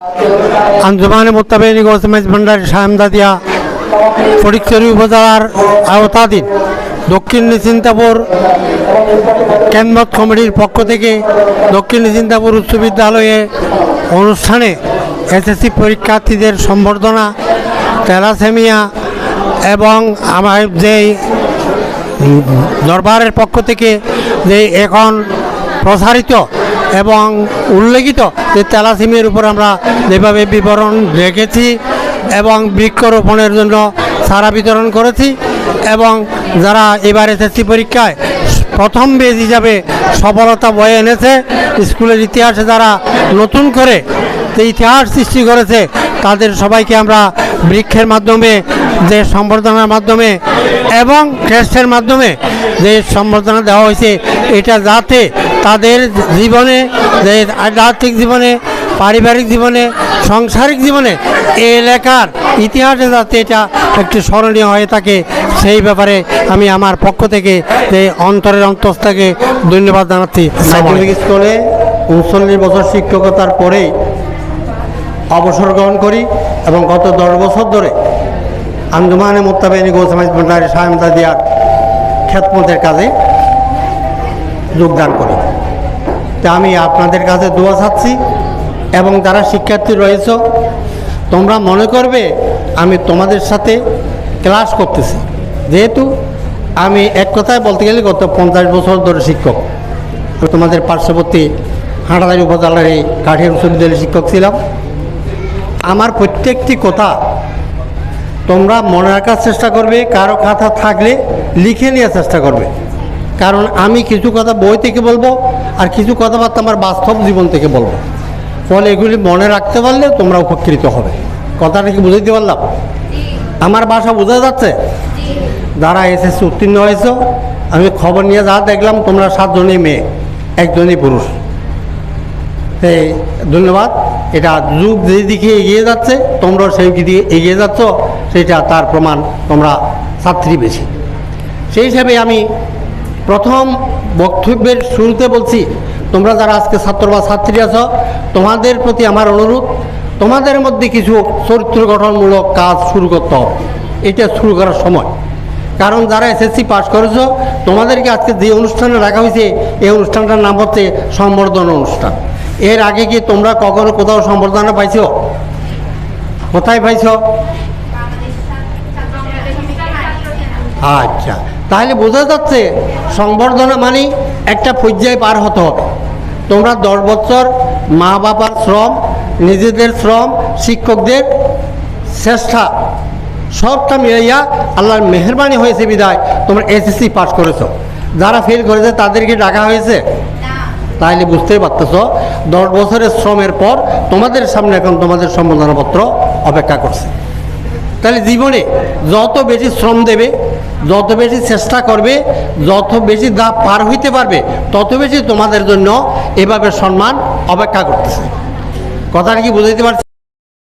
আঞ্জুমানে মোত্তাবেনী গোসমেজ ভান্ডারী সায়মদাদিয়া ফটিকচুরি উপজেলার আওতাধীন দক্ষিণ নিচিন্তাপুর কেন্দ্র কমিটির পক্ষ থেকে দক্ষিণ নিচিন্তাপুর উচ্চ বিদ্যালয়ে অনুষ্ঠানে এসএসসি পরীক্ষার্থীদের সম্বর্ধনা, তেলাসেমিয়া এবং আমার যেই দরবারের পক্ষ থেকে যে এখন প্রসারিত এবং উল্লেখিত যে তেলাসিমের উপর আমরা যেভাবে বিবরণ রেখেছি এবং বৃক্ষরোপণের জন্য সারা বিতরণ করেছি এবং যারা এবার এসএসসি পরীক্ষায় প্রথম বেজ হিসাবে সফলতা বয়ে এনেছে, স্কুলের ইতিহাসে যারা নতুন করে যে ইতিহাস সৃষ্টি করেছে তাদের সবাইকে আমরা বৃক্ষের মাধ্যমে যে সম্বর্ধনার মাধ্যমে এবং টেস্টের মাধ্যমে যে সম্বর্ধনা দেওয়া হয়েছে এটা যাতে তাদের জীবনে যে আধ্যাত্মিক জীবনে পারিবারিক জীবনে সাংসারিক জীবনে এই এলাকার ইতিহাসে যাতে এটা একটু স্মরণীয় হয়ে থাকে সেই ব্যাপারে আমি আমার পক্ষ থেকে যে অন্তরের অন্তঃস্থকে ধন্যবাদ জানাচ্ছি। স্কুলে উনচল্লিশ বছর শিক্ষকতার পরেই অবসর গ্রহণ করি এবং গত দশ বছর ধরে আঞ্জুমানে মোত্তাবেনী গৌসমাজ ভান্ডারী সায়মদা দিয়ার খ্যাতমতের কাজে যোগদান করি। তা আমি আপনাদের কাছে দোয়া চাচ্ছি এবং যারা শিক্ষার্থী রয়েছ, তোমরা মনে করবে আমি তোমাদের সাথে ক্লাস করতেছি। যেহেতু আমি এক কথায় বলতে গেলে গত পঞ্চাশ বছর ধরে শিক্ষক। তোমাদের পার্শ্ববর্তী হাঁটাদারি উপজেলার এই কাঠিয়ার উচ্চ বিদ্যালয়ের শিক্ষক ছিলাম। আমার প্রত্যেকটি কথা তোমরা মনে রাখার চেষ্টা করবে কারও কথা থাকলে লিখে নেওয়ার চেষ্টা করবে। কারণ আমি কিছু কথা বই থেকে বলব আর কিছু কথাবার্তা আমার বাস্তব জীবন থেকে বলব। ফলে এগুলি মনে রাখতে পারলে তোমরা উপকৃত হবে। কথাটা কি বুঝাইতে পারলাম? আমার বাসা বোঝা যাচ্ছে? যারা এসএসসি উত্তীর্ণ হয়েছ আমি খবর নিয়ে যা দেখলাম তোমরা সাতজনই মেয়ে একজনই পুরুষ। এই, ধন্যবাদ। এটা যুগ যেদিকে এগিয়ে যাচ্ছে, তোমরাও সেই দিকে এগিয়ে যাচ্ছ, সেটা তার প্রমাণ তোমরা ছাত্রী বেশি সেই হিসাবে আমি প্রথম বক্তব্যের শুরুতে বলছি, তোমরা যারা আজকে ছাত্র বা ছাত্রী আছো, তোমাদের প্রতি আমার অনুরোধ, তোমাদের মধ্যে কিছু চরিত্র গঠনমূলক কাজ শুরু করতে হবে। এটা শুরু করার সময়। কারণ যারা এসএসসি পাস করেছ, তোমাদেরকে আজকে যে অনুষ্ঠানে রাখা হয়েছে, এই অনুষ্ঠানটার নাম হচ্ছে সম্বর্ধনা অনুষ্ঠান। এর আগে কি তোমরা কখনো কোথাও সম্বর্ধনা পাইছো? কোথায় পাইছো? আচ্ছা তাহলে বোঝা যাচ্ছে সংবর্ধনা মানে একটা পর্যায়ে পার হতে হবে। তোমরা দশ বছর মা বাবার শ্রম নিজেদের শ্রম শিক্ষকদের চেষ্টা সবটা মিলাইয়া আল্লাহর মেহরবানি হয়েছে বিদায় তোমরা এসএসসি পাস করেছ। যারা ফেল করেছে তাদেরকে ডাকা হয়েছে? তাহলে বুঝতেই পারতেছ দশ বছরের শ্রমের পর তোমাদের সামনে এখন তোমাদের সম্বোধনাপত্র অপেক্ষা করছে। তাহলে জীবনে যত বেশি শ্রম দেবে, যত বেশি চেষ্টা করবে, যত বেশি দাপ পার হইতে পারবে, তত বেশি তোমাদের জন্য এভাবে সম্মান অপেক্ষা করতেছে। কথাটা কি বুঝাইতে পারছি?